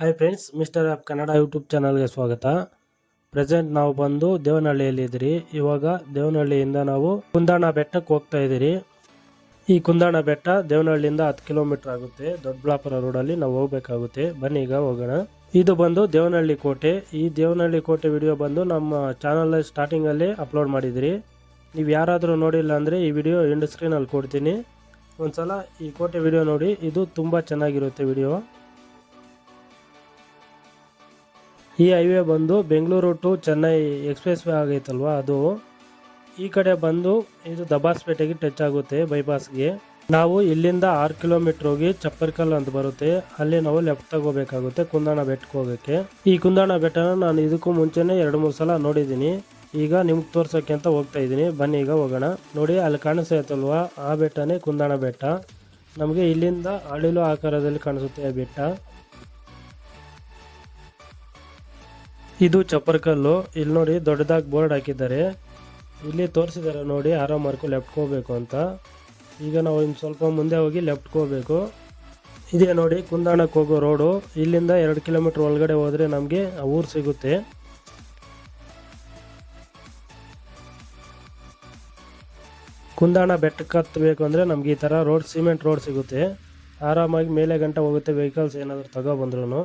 Hi friends mister of Kannada YouTube ಚಾನಲ್ಗೆ ಸ್ವಾಗತ. Present ನಾವು ಬಂದು ದೇವನಹಳ್ಳಿಯಲ್ಲಿ ಇದ್ದೀರಿ. ಇವಾಗ ದೇವನಹಳ್ಳಿಯಿಂದ ನಾವು ಕುಂದಾಣ ಬೆಟ್ಟಕ್ಕೆ ಹೋಗ್ತಾ ಇದ್ದೀರಿ. ಈ ಕುಂದಾಣ ಬೆಟ್ಟ ದೇವನಹಳ್ಳಿಯಿಂದ ಹತ್ತು ಕಿಲೋಮೀಟರ್ ಆಗುತ್ತೆ. ದೊಡ್ಡಬಳ್ಳಾಪುರ ರೋಡಲ್ಲಿ ನಾವು ಹೋಗಬೇಕಾಗುತ್ತೆ. ಬನ್ನಿ ಈಗ ಹೋಗೋಣ. ಇದು ಬಂದು ದೇವನಹಳ್ಳಿ ಕೋಟೆ. ಈ ದೇವನಹಳ್ಳಿ ಕೋಟೆ ವಿಡಿಯೋ ಬಂದು ನಮ್ಮ ಚಾನಲ್ ಸ್ಟಾರ್ಟಿಂಗಲ್ಲಿ ಅಪ್ಲೋಡ್ ಮಾಡಿದಿರಿ ನೀವು ಯಾರಾದರೂ ನೋಡಿಲ್ಲ ಅಂದರೆ ಈ ವಿಡಿಯೋ ಎಂಡ್ ಸ್ಕ್ರೀನಲ್ಲಿ ಕೊಡ್ತೀನಿ. ಒಂದ್ಸಲ ಈ ಕೋಟೆ ವಿಡಿಯೋ ನೋಡಿ. ಇದು ತುಂಬ ಚೆನ್ನಾಗಿರುತ್ತೆ ವಿಡಿಯೋ ಈ ಹೈವೇ ಬಂದು Bengaluru to Chennai expressway ಆಗೈತಲ್ವ ಅದು. ಈ ಕಡೆ ಬಂದು ಇದು ದಬಾಸ್ಪೇಟೆಗೆ ಟಚ್ ಆಗುತ್ತೆ ಬೈಪಾಸ್ಗೆ ನಾವು ಇಲ್ಲಿಂದ ಆರು ಕಿಲೋಮೀಟರ್ ಹೋಗಿ ಚಪ್ಪರ್ಕಲ್ ಅಂತ ಬರುತ್ತೆ. ಅಲ್ಲಿ ನಾವು ಲೆಫ್ಟ್ ತಗೋಬೇಕಾಗುತ್ತೆ ಕುಂದಾಣ ಬೆಟ್ಟಕ್ಕೆ ಹೋಗೋಕ್ಕೆ. ಈ ಕುಂದಾಣ ಬೆಟ್ಟನ ನಾನು ಇದಕ್ಕೂ ಮುಂಚೆನೇ ಎರಡು ಮೂರು ಸಲ ನೋಡಿದ್ದೀನಿ. ಈಗ ನಿಮ್ಗೆ ತೋರ್ಸೋಕ್ಕೆ ಅಂತ ಹೋಗ್ತಾ ಇದ್ದೀನಿ. ಬನ್ನಿ ಈಗ ಹೋಗೋಣ. ನೋಡಿ ಅಲ್ಲಿ ಕಾಣಿಸ್ತೈತಲ್ವಾ ಆ ಬೆಟ್ಟನೇ ಕುಂದಾಣ ಬೆಟ್ಟ. ನಮಗೆ ಇಲ್ಲಿಂದ ಅಳಿಲು ಆಕಾರದಲ್ಲಿ ಕಾಣಿಸುತ್ತೆ ಬೆಟ್ಟ. ಇದು ಚಪ್ಪರ್ಕಲ್ಲು. ಇಲ್ಲಿ ನೋಡಿ ದೊಡ್ಡದಾಗಿ ಬೋರ್ಡ್ ಹಾಕಿದ್ದಾರೆ. ಇಲ್ಲಿ ತೋರಿಸಿದ್ದಾರೆ ನೋಡಿ ಆರೋ ಮಾರ್ಕು ಲೆಫ್ಟ್ ಹೋಗಬೇಕು ಅಂತ. ಈಗ ನಾವು ಇನ್ನು ಸ್ವಲ್ಪ ಮುಂದೆ ಹೋಗಿ ಲೆಫ್ಟ್ ಹೋಗ್ಬೇಕು. ಇದೇ ನೋಡಿ, ಕುಂದಾಣಕ್ಕೆ ಹೋಗೋ ರೋಡು. ಇಲ್ಲಿಂದ ಎರಡು ಕಿಲೋಮೀಟರ್ ಒಳಗಡೆ ಹೋದರೆ ನಮಗೆ ಊರು ಸಿಗುತ್ತೆ. ಕುಂದಾಣ ಬೆಟ್ಟಕ್ಕೆ ಹತ್ತಬೇಕು ಅಂದರೆ ನಮಗೆ ಈ ಥರ ರೋಡ್, ಸಿಮೆಂಟ್ ರೋಡ್ ಸಿಗುತ್ತೆ. ಆರಾಮಾಗಿ ಮೇಲೆ ಗಂಟೆ ಹೋಗುತ್ತೆ ವೆಹಿಕಲ್ಸ್ ಏನಾದರೂ ತಗೊಬಂದ್ರೂ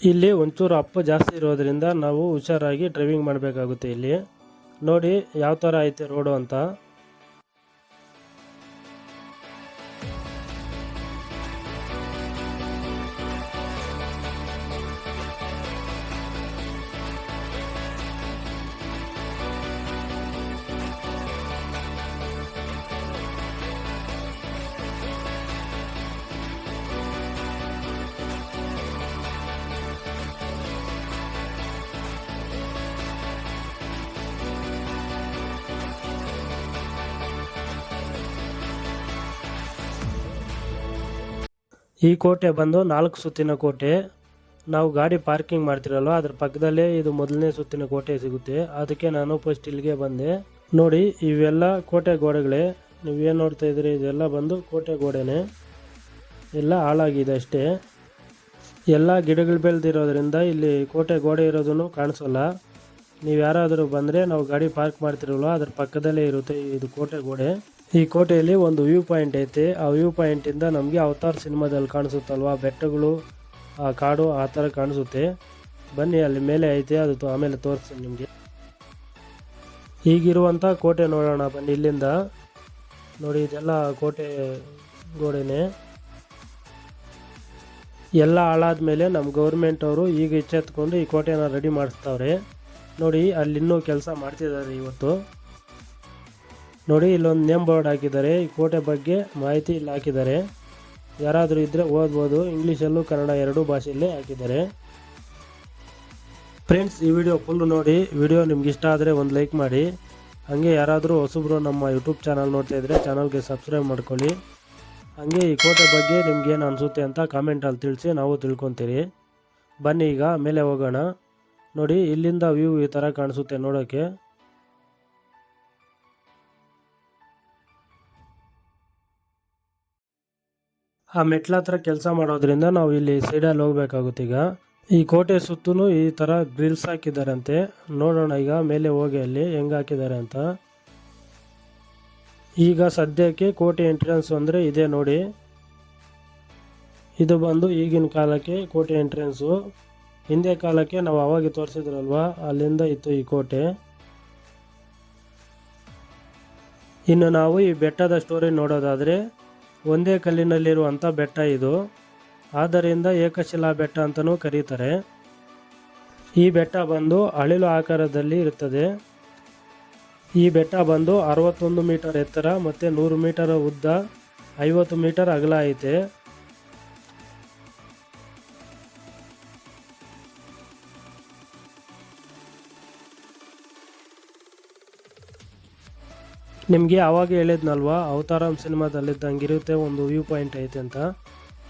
ಇಲ್ಲಿ ಒಂಚೂರು ಅಪ್ಪ ಜಾಸ್ತಿ ಇರೋದ್ರಿಂದ ನಾವು ಹುಷಾರಾಗಿ ಡ್ರೈವಿಂಗ್ ಮಾಡಬೇಕಾಗುತ್ತೆ ಇಲ್ಲಿ. ನೋಡಿ ಯಾವ ಥರ ಐತೆ ರೋಡು ಅಂತ. ಈ ಕೋಟೆ ಬಂದು ನಾಲ್ಕು ಸುತ್ತಿನ ಕೋಟೆ. ನಾವು ಗಾಡಿ ಪಾರ್ಕಿಂಗ್ ಮಾಡ್ತಿರಲ್ವ? ಅದ್ರ ಪಕ್ಕದಲ್ಲೇ ಇದು ಮೊದಲನೇ ಸುತ್ತಿನ ಕೋಟೆ ಸಿಗುತ್ತೆ. ಅದಕ್ಕೆ ನಾನು ಫಸ್ಟ್ ಇಲ್ಲಿಗೆ ಬಂದೆ. ನೋಡಿ, ಇವೆಲ್ಲ ಕೋಟೆ ಗೋಡೆಗಳೇ. ನೀವೇನು ನೋಡ್ತಾ ಇದ್ದೀರಿ? ಇದೆಲ್ಲ ಬಂದು ಕೋಟೆ ಗೋಡೆನೇ. ಎಲ್ಲ ಹಾಳಾಗಿದೆ ಅಷ್ಟೇ. ಎಲ್ಲ ಗಿಡಗಳು ಬೆಳೆದಿರೋದ್ರಿಂದ ಇಲ್ಲಿ ಕೋಟೆ ಗೋಡೆ ಇರೋದನ್ನು ಕಾಣಿಸಲ್ಲ. ನೀವು ಯಾರಾದರೂ ಬಂದರೆ ನಾವು ಗಾಡಿ ಪಾರ್ಕ್ ಮಾಡ್ತಿರಲ್ವ? ಅದ್ರ ಪಕ್ಕದಲ್ಲೇ ಇರುತ್ತೆ ಇದು ಕೋಟೆ ಗೋಡೆ. ಈ ಕೋಟೆಯಲ್ಲಿ ಒಂದು ವ್ಯೂ ಪಾಯಿಂಟ್ ಐತೆ. ಆ ವ್ಯೂ ಪಾಯಿಂಟಿಂದ ನಮಗೆ ಅವತಾರ್ ಸಿನಿಮಾದಲ್ಲಿ ಕಾಣಿಸುತ್ತಲ್ವಾ? ಬೆಟ್ಟಗಳು, ಆ ಕಾಡು ಆ ಥರ ಕಾಣಿಸುತ್ತೆ. ಬನ್ನಿ, ಅಲ್ಲಿ ಮೇಲೆ ಐತೆ, ಅದು ಆಮೇಲೆ ತೋರಿಸ್ತೀನಿ ನಿಮಗೆ. ಈಗಿರುವಂಥ ಕೋಟೆ ನೋಡೋಣ, ಬನ್ನಿ ಇಲ್ಲಿಂದ. ನೋಡಿ, ಇದೆಲ್ಲ ಕೋಟೆ ಗೋಡೆನೇ. ಎಲ್ಲ ಹಾಳಾದ್ಮೇಲೆ ನಮ್ಮ ಗೌರ್ಮೆಂಟ್ ಅವರು ಈಗ ಎಚ್ಚೆತ್ಕೊಂಡು ಈ ಕೋಟೆನ ರೆಡಿ ಮಾಡಿಸ್ತಾವ್ರೆ. ನೋಡಿ, ಅಲ್ಲಿ ಇನ್ನೂ ಕೆಲಸ ಮಾಡ್ತಿದ್ದಾರೆ ಇವತ್ತು. ನೋಡಿ, ಇಲ್ಲೊಂದು ನೇಮ್ ಬೋರ್ಡ್ ಹಾಕಿದ್ದಾರೆ. ಈ ಕೋಟೆ ಬಗ್ಗೆ ಮಾಹಿತಿ ಇಲ್ಲಿ ಹಾಕಿದ್ದಾರೆ. ಯಾರಾದರೂ ಇದ್ದರೆ ಓದ್ಬೋದು. ಇಂಗ್ಲೀಷಲ್ಲೂ ಕನ್ನಡ ಎರಡೂ ಭಾಷೆಯಲ್ಲೇ ಹಾಕಿದ್ದಾರೆ. ಫ್ರೆಂಡ್ಸ್, ಈ ವಿಡಿಯೋ ಫುಲ್ ನೋಡಿ. ವಿಡಿಯೋ ನಿಮ್ಗೆ ಇಷ್ಟ ಆದರೆ ಒಂದು ಲೈಕ್ ಮಾಡಿ. ಹಾಗೆ ಯಾರಾದರೂ ಹೊಸಬ್ರು ನಮ್ಮ ಯೂಟ್ಯೂಬ್ ಚಾನಲ್ ನೋಡ್ತಾ ಇದ್ದರೆ ಚಾನಲ್ಗೆ ಸಬ್ಸ್ಕ್ರೈಬ್ ಮಾಡ್ಕೊಳ್ಳಿ. ಹಾಗೆ ಈ ಕೋಟೆ ಬಗ್ಗೆ ನಿಮ್ಗೆ ಏನು ಅನಿಸುತ್ತೆ ಅಂತ ಕಾಮೆಂಟಲ್ಲಿ ತಿಳಿಸಿ, ನಾವು ತಿಳ್ಕೊತೀರಿ. ಬನ್ನಿ ಈಗ, ಮೇಲೆ ಹೋಗೋಣ. ನೋಡಿ, ಇಲ್ಲಿಂದ ವ್ಯೂ ಈ ಥರ ಕಾಣಿಸುತ್ತೆ ನೋಡೋಕ್ಕೆ ಆ ಮೆಟ್ಲ ಹತ್ರ ಕೆಲಸ ಮಾಡೋದ್ರಿಂದ ನಾವು ಇಲ್ಲಿ ಸೈಡಲ್ಲಿ ಹೋಗ್ಬೇಕಾಗುತ್ತೆ ಈಗ. ಈ ಕೋಟೆ ಸುತ್ತಲೂ ಈ ಥರ ಗ್ರಿಲ್ಸ್ ಹಾಕಿದಾರಂತೆ. ನೋಡೋಣ ಈಗ ಮೇಲೆ ಹೋಗಿ ಅಲ್ಲಿ ಹೆಂಗೆ ಹಾಕಿದ್ದಾರೆ ಅಂತ. ಈಗ ಸದ್ಯಕ್ಕೆ ಕೋಟೆ ಎಂಟ್ರೆನ್ಸ್ ಅಂದರೆ ಇದೆ ನೋಡಿ. ಇದು ಬಂದು ಈಗಿನ ಕಾಲಕ್ಕೆ ಕೋಟೆ ಎಂಟ್ರೆನ್ಸು ಹಿಂದೆ ಕಾಲಕ್ಕೆ ನಾವು ಅವಾಗ ತೋರಿಸಿದ್ರಲ್ವಾ? ಅಲ್ಲಿಂದ ಇತ್ತು ಈ ಕೋಟೆ. ಇನ್ನು ನಾವು ಈ ಬೆಟ್ಟದ ಸ್ಟೋರಿ ನೋಡೋದಾದರೆ ಒಂದೇ ಕಲ್ಲಿನಲ್ಲಿರುವಂಥ ಬೆಟ್ಟ ಇದು. ಆದ್ದರಿಂದ ಏಕಶಿಲಾ ಬೆಟ್ಟ ಅಂತಲೂ ಕರೀತಾರೆ. ಈ ಬೆಟ್ಟ ಬಂದು ಅಳಿಲು ಆಕಾರದಲ್ಲಿ ಇರುತ್ತದೆ. ಈ ಬೆಟ್ಟ ಬಂದು ಅರವತ್ತೊಂದು ಮೀಟರ್ ಎತ್ತರ ಮತ್ತು ನೂರು ಮೀಟರ್ ಉದ್ದ ಐವತ್ತು ಮೀಟರ್ ಅಗಲ ಐತೆ. ನಿಮಗೆ ಆವಾಗ ಹೇಳಿದ್ನಲ್ವ? ಅವತಾರಂ ಸಿನಿಮಾದಲ್ಲಿದ್ದಂಗೆ ಇರುತ್ತೆ ಒಂದು ವ್ಯೂ ಪಾಯಿಂಟ್ ಐತೆ ಅಂತ.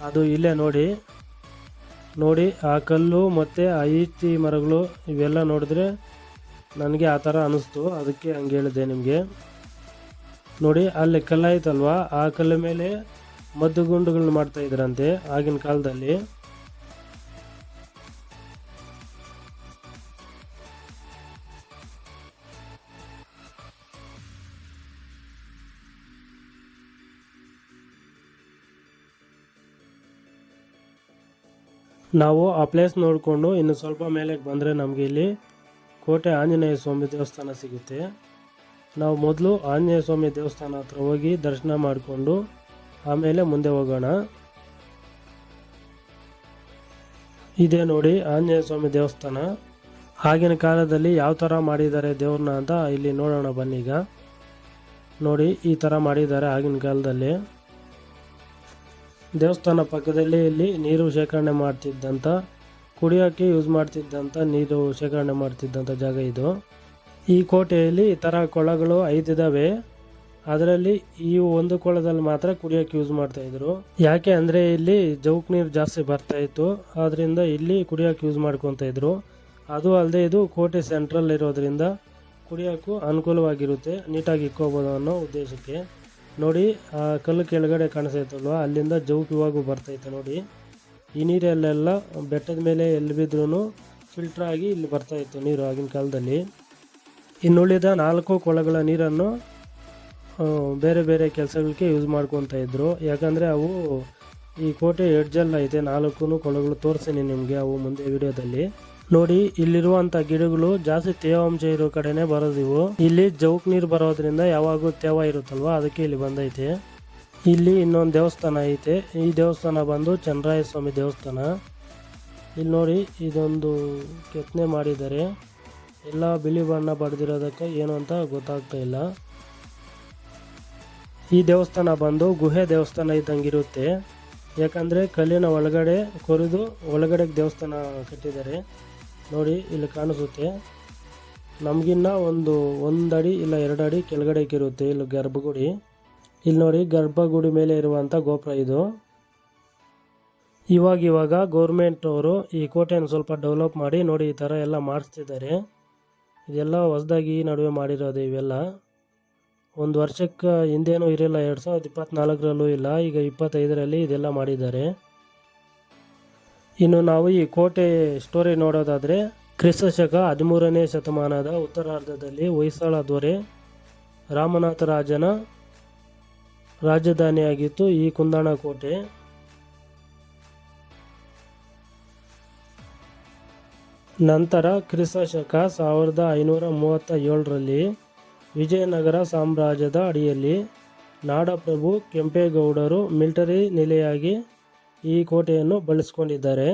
ಅದು ಇಲ್ಲೇ ನೋಡಿ. ನೋಡಿ, ಆ ಕಲ್ಲು ಮತ್ತು ಆ ಮರಗಳು ಇವೆಲ್ಲ ನೋಡಿದ್ರೆ ನನಗೆ ಆ ಥರ ಅನ್ನಿಸ್ತು ಅದಕ್ಕೆ ಹಂಗೆ ಹೇಳಿದೆ ನಿಮಗೆ. ನೋಡಿ, ಅಲ್ಲಿ ಕಲ್ಲಾಯ್ತಲ್ವ ಆ ಕಲ್ಲು ಮೇಲೆ ಮದ್ದುಗುಂಡುಗಳನ್ನ ಮಾಡ್ತಾ ಇದ್ರಂತೆ ಆಗಿನ ಕಾಲದಲ್ಲಿ. ನಾವು ಆ ಪ್ಲೇಸ್ ನೋಡಿಕೊಂಡು ಇನ್ನು ಸ್ವಲ್ಪ ಮೇಲೆಗೆ ಬಂದರೆ ನಮಗೆ ಇಲ್ಲಿ ಕೋಟೆ ಆಂಜನೇಯ ಸ್ವಾಮಿ ದೇವಸ್ಥಾನ ಸಿಗುತ್ತೆ. ನಾವು ಮೊದಲು ಆಂಜನೇಯ ಸ್ವಾಮಿ ದೇವಸ್ಥಾನ ಹತ್ರ ಹೋಗಿ ದರ್ಶನ ಮಾಡಿಕೊಂಡು ಆಮೇಲೆ ಮುಂದೆ ಹೋಗೋಣ. ಇದೇ ನೋಡಿ ಆಂಜನೇಯ ಸ್ವಾಮಿ ದೇವಸ್ಥಾನ. ಆಗಿನ ಕಾಲದಲ್ಲಿ ಯಾವ ಥರ ಮಾಡಿದ್ದಾರೆ ದೇವ್ರನ್ನ ಅಂತ ಇಲ್ಲಿ ನೋಡೋಣ ಬನ್ನಿ ಈಗ. ನೋಡಿ ಈ ಥರ ಮಾಡಿದ್ದಾರೆ ಆಗಿನ ಕಾಲದಲ್ಲಿ. ದೇವಸ್ಥಾನ ಪಕ್ಕದಲ್ಲಿ ಇಲ್ಲಿ ನೀರು ಶೇಖರಣೆ ಮಾಡ್ತಿದ್ದಂಥ ಕುಡಿಯೋಕ್ಕೆ ಯೂಸ್ ಮಾಡ್ತಿದ್ದಂಥ ನೀರು ಶೇಖರಣೆ ಮಾಡ್ತಿದ್ದಂಥ ಜಾಗ ಇದು. ಈ ಕೋಟೆಯಲ್ಲಿ ಈ ಥರ ಕೊಳಗಳು ಐದಿದ್ದಾವೆ ಅದರಲ್ಲಿ ಈ ಒಂದು ಕೊಳದಲ್ಲಿ ಮಾತ್ರ ಕುಡಿಯೋಕ್ಕೆ ಯೂಸ್ ಮಾಡ್ತಾಯಿದ್ರು ಯಾಕೆ ಅಂದರೆ ಇಲ್ಲಿ ಜೌಕ್ ನೀರು ಜಾಸ್ತಿ ಬರ್ತಾ ಇತ್ತು. ಆದ್ರಿಂದ ಇಲ್ಲಿ ಕುಡಿಯೋಕ್ಕೆ ಯೂಸ್ ಮಾಡ್ಕೊತ ಇದ್ರು. ಅದು ಅಲ್ಲದೆ ಇದು ಕೋಟೆ ಸೆಂಟ್ರಲ್ ಇರೋದ್ರಿಂದ ಕುಡಿಯೋಕ್ಕೂ ಅನುಕೂಲವಾಗಿರುತ್ತೆ. ನೀಟಾಗಿ ಇಕ್ಕೋಬೋದು ಅನ್ನೋ ಉದ್ದೇಶಕ್ಕೆ. ನೋಡಿ, ಆ ಕಲ್ಲು ಕೆಳಗಡೆ ಕಾಣಿಸ್ತೈತಲ್ವ ಅಲ್ಲಿಂದ ಜೌಕ್ ಇವಾಗೂ ಬರ್ತೈತೆ ನೋಡಿ. ಈ ನೀರಲ್ಲೆಲ್ಲ ಬೆಟ್ಟದ ಮೇಲೆ ಎಲ್ಲಿ ಬಿದ್ರೂ ಫಿಲ್ಟರ್ ಆಗಿ ಇಲ್ಲಿ ಬರ್ತಾ ಇತ್ತು ನೀರು ಆಗಿನ ಕಾಲದಲ್ಲಿ. ಇನ್ನುಳಿದ ನಾಲ್ಕು ಕೊಳಗಳ ನೀರನ್ನು ಬೇರೆ ಬೇರೆ ಕೆಲಸಗಳಿಗೆ ಯೂಸ್ ಮಾಡ್ಕೊತಾ ಇದ್ದರು ಯಾಕಂದರೆ ಅವು ಈ ಕೋಟೆ ಎಡ್ಜಲ್ಲ ಐತೆ ನಾಲ್ಕು ಕೊಳಗಳು ತೋರಿಸ್ತೀನಿ ನಿಮಗೆ ಅವು ಮುಂದೆ ವಿಡಿಯೋದಲ್ಲಿ ನೋಡಿ ಇಲ್ಲಿರುವಂತ ಗಿಡಗಳು ಜಾಸ್ತಿ ತೇವಾಂಶ ಇರೋ ಕಡೆನೆ ಬರೋದಿವು. ಇಲ್ಲಿ ಜೌಕ್ ನೀರು ಬರೋದ್ರಿಂದ ಯಾವಾಗೂ ತೇವ ಇರುತ್ತಲ್ವ? ಅದಕ್ಕೆ ಇಲ್ಲಿ ಬಂದೈತೆ. ಇಲ್ಲಿ ಇನ್ನೊಂದು ದೇವಸ್ಥಾನ ಐತೆ. ಈ ದೇವಸ್ಥಾನ ಬಂದು ಚಂದ್ರಾಯ ಸ್ವಾಮಿ ದೇವಸ್ಥಾನ. ಇಲ್ಲಿ ನೋಡಿ, ಇದೊಂದು ಕೆತ್ತನೆ ಮಾಡಿದ್ದಾರೆ. ಎಲ್ಲ ಬಿಳಿ ಬಣ್ಣ ಬಡ್ದಿರೋದಕ್ಕೆ ಏನು ಅಂತ ಗೊತ್ತಾಗ್ತಾ ಇಲ್ಲ. ಈ ದೇವಸ್ಥಾನ ಬಂದು ಗುಹೆ ದೇವಸ್ಥಾನ ಇದ್ದಂಗಿರುತ್ತೆ ಯಾಕಂದರೆ ಕಲ್ಲಿನ ಒಳಗಡೆ ಕೊರೆದು ಒಳಗಡೆ ದೇವಸ್ಥಾನ ಕಟ್ಟಿದ್ದಾರೆ. ನೋಡಿ, ಇಲ್ಲಿ ಕಾಣಿಸುತ್ತೆ. ನಮಗಿನ್ನ ಒಂದು ಒಂದು ಅಡಿ ಇಲ್ಲ ಎರಡು ಅಡಿ ಕೆಳಗಡೆ ಇರುತ್ತೆ ಇಲ್ಲಿ ಗರ್ಭಗುಡಿ. ಇಲ್ಲಿ ನೋಡಿ, ಗರ್ಭಗುಡಿ ಮೇಲೆ ಇರುವಂಥ ಗೋಪುರ ಇದು. ಇವಾಗ ಇವಾಗ ಗೌರ್ಮೆಂಟ್ ಅವರು ಈ ಕೋಟೆಯನ್ನು ಸ್ವಲ್ಪ ಡೆವಲಪ್ ಮಾಡಿ ನೋಡಿ ಈ ಥರ ಎಲ್ಲ ಮಾಡಿಸ್ತಿದ್ದಾರೆ. ಇದೆಲ್ಲ ಹೊಸದಾಗಿ ನಡುವೆ ಮಾಡಿರೋದು ಇವೆಲ್ಲ. ಒಂದು ವರ್ಷಕ್ಕೆ ಹಿಂದೇನೂ ಇರಲಿಲ್ಲ, ಎರಡು ಸಾವಿರದ ಇಪ್ಪತ್ತ್ನಾಲ್ಕರಲ್ಲೂ ಇಲ್ಲ, ಈಗ ಇಪ್ಪತ್ತೈದರಲ್ಲಿ ಇದೆಲ್ಲ ಮಾಡಿದ್ದಾರೆ. ಇನ್ನು ನಾವು ಈ ಕೋಟೆ ಸ್ಟೋರಿ ನೋಡೋದಾದರೆ ಕ್ರಿಸ್ತ ಶಕ ಹದಿಮೂರನೇ ಶತಮಾನದ ಉತ್ತರಾರ್ಧದಲ್ಲಿ ಹೊಯ್ಸಳ ದೊರೆ ರಾಮನಾಥ ರಾಜನ ರಾಜಧಾನಿಯಾಗಿತ್ತು ಈ ಕುಂದಾಣ ಕೋಟೆ. ನಂತರ ಕ್ರಿಸ್ತ ಶಕ ಸಾವಿರದ ಐನೂರ ಮೂವತ್ತ ಏಳರಲ್ಲಿ ವಿಜಯನಗರ ಸಾಮ್ರಾಜ್ಯದ ಅಡಿಯಲ್ಲಿ ನಾಡಪ್ರಭು ಕೆಂಪೇಗೌಡರು ಮಿಲಿಟರಿ ನೆಲೆಯಾಗಿ ಈ ಕೋಟೆಯನ್ನು ಬಳಸಿಕೊಂಡಿದ್ದಾರೆ.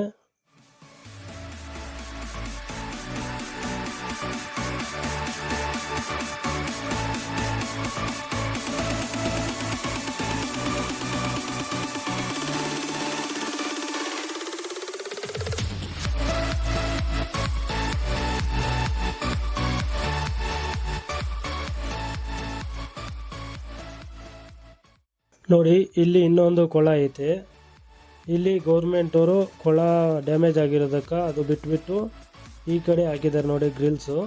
ನೋಡಿ, ಇಲ್ಲಿ ಇನ್ನೊಂದು ಕೊಳ ಐತೆ. ಇಲ್ಲಿ ಗೌರ್ಮೆಂಟ್ ಅವರು ಕೊಳ ಡ್ಯಾಮೇಜ್ ಆಗಿರೋದಕ್ಕೆ ಅದು ಬಿಟ್ಬಿಟ್ಟು ಈ ಕಡೆ ಹಾಕಿದ್ದಾರೆ ನೋಡಿ ಗ್ರಿಲ್ಸು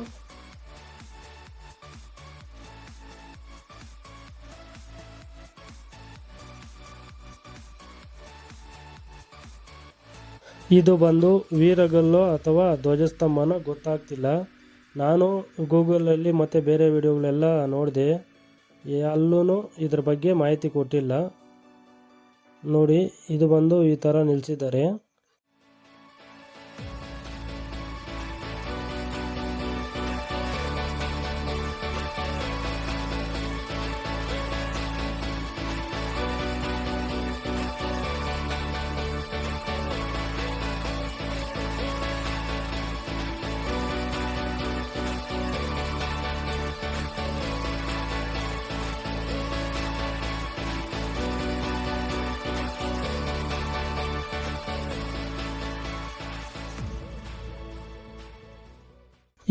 ಇದು ಬಂದು ವೀರಗಲ್ಲು ಅಥವಾ ಧ್ವಜಸ್ತಂಭನ ಗೊತ್ತಾಗ್ತಿಲ್ಲ. ನಾನು ಗೂಗಲಲ್ಲಿ ಮತ್ತು ಬೇರೆ ವಿಡಿಯೋಗಳೆಲ್ಲ ನೋಡಿದೆ. ಅಲ್ಲೂ ಇದ್ರ ಬಗ್ಗೆ ಮಾಹಿತಿ ಕೊಟ್ಟಿಲ್ಲ. ನೋಡಿ ಇದು ಬಂದು ಈ ಥರ ನಿಲ್ಲಿಸಿದ್ದಾರೆ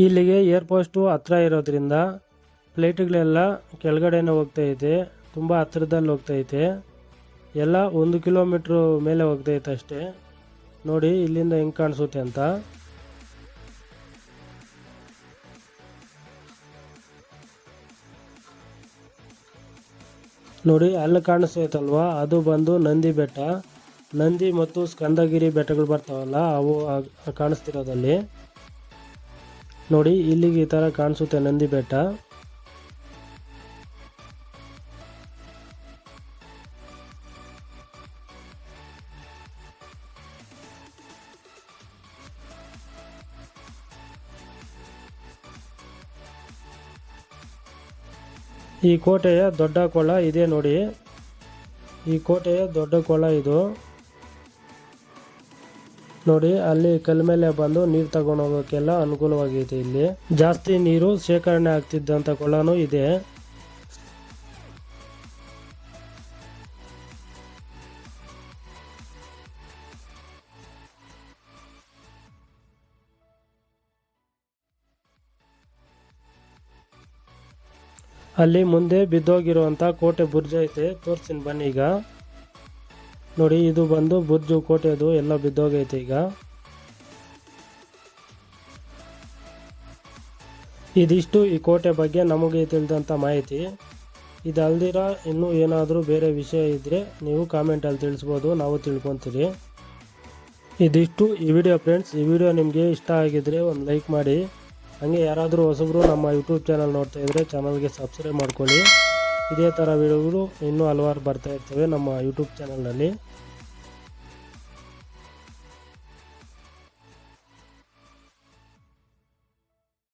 ಇಲ್ಲಿಗೆ ಏರ್ಪೋಸ್ಟು ಹತ್ರ ಇರೋದ್ರಿಂದ ಫ್ಲೈಟ್ಗಳೆಲ್ಲ ಕೆಳಗಡೆನೇ ಹೋಗ್ತೈತೆ ತುಂಬ ಹತ್ರದಲ್ಲಿ ಹೋಗ್ತೈತೆ ಎಲ್ಲ ಒಂದು ಕಿಲೋಮೀಟ್ರು ಮೇಲೆ ಹೋಗ್ತೈತೆ ಅಷ್ಟೇ. ನೋಡಿ, ಇಲ್ಲಿಂದ ಹೆಂಗೆ ಕಾಣಿಸುತ್ತೆ ಅಂತ. ನೋಡಿ, ಅಲ್ಲಿ ಕಾಣಿಸ್ತೈತಲ್ವಾ? ಅದು ಬಂದು ನಂದಿ ಬೆಟ್ಟ. ನಂದಿ ಮತ್ತು ಸ್ಕಂದಗಿರಿ ಬೆಟ್ಟಗಳು ಬರ್ತಾವಲ್ಲ, ಅವು ಕಾಣಿಸ್ತಿರೋದಲ್ಲಿ. ನೋಡಿ, ಇಲ್ಲಿಗೆ ಈ ಥರ ಕಾಣಿಸುತ್ತೆ ನಂದಿ ಬೆಟ್ಟ. ಈ ಕೋಟೆಯ ದೊಡ್ಡ ಕೊಳ ಇದೆ ನೋಡಿ. ಈ ಕೋಟೆಯ ದೊಡ್ಡ ಕೊಳ ಇದು. ನೋಡಿ, ಅಲ್ಲಿ ಕಲ್ ಮೇಲೆ ಬಂದು ನೀರು ತಗೊಂಡ್ ಹೋಗೋಕೆಲ್ಲ ಅನುಕೂಲವಾಗಿದೆ ಇಲ್ಲಿ. ಜಾಸ್ತಿ ನೀರು ಶೇಖರಣೆ ಆಗ್ತಿದ್ದಂತ ಕೊಳನೂ ಇದೆ. ಅಲ್ಲಿ ಮುಂದೆ ಬಿದ್ದೋಗಿರುವಂತ ಕೋಟೆ ಬುರ್ಜ್ ಐತೆ. ತೋರ್ಸಿನ್ ಬನ್ನಿ ಈಗ. ನೋಡಿ, ಇದು ಬಂದು ಬುರ್ಜು ಕೋಟೆದು ಎಲ್ಲ ಬಿದ್ದೋಗೈತೆ ಈಗ. ಇದಿಷ್ಟು ಈ ಕೋಟೆ ಬಗ್ಗೆ ನಮಗೆ ತಿಳಿದಂಥ ಮಾಹಿತಿ. ಇದಲ್ದಿರ ಇನ್ನೂ ಏನಾದರೂ ಬೇರೆ ವಿಷಯ ಇದ್ದರೆ ನೀವು ಕಾಮೆಂಟಲ್ಲಿ ತಿಳಿಸ್ಬೋದು, ನಾವು ತಿಳ್ಕೊತೀರಿ ಇದಿಷ್ಟು ಈ ವಿಡಿಯೋ ಫ್ರೆಂಡ್ಸ್. ಈ ವಿಡಿಯೋ ನಿಮಗೆ ಇಷ್ಟ ಆಗಿದ್ರೆ ಒಂದು ಲೈಕ್ ಮಾಡಿ. ಹಾಗೆ ಯಾರಾದರೂ ಹೊಸಬ್ರು ನಮ್ಮ ಯೂಟ್ಯೂಬ್ ಚಾನಲ್ ನೋಡ್ತಾ ಇದ್ದರೆ ಚಾನಲ್ಗೆ ಸಬ್ಸ್ಕ್ರೈಬ್ ಮಾಡ್ಕೊಳ್ಳಿ. ಇದೇ ಥರ ವಿಡಿಯೋಗಳು ಇನ್ನೂ ಹಲವಾರು ಬರ್ತಾ ಇರ್ತವೆ ನಮ್ಮ ಯೂಟ್ಯೂಬ್ ಚಾನಲ್ನಲ್ಲಿ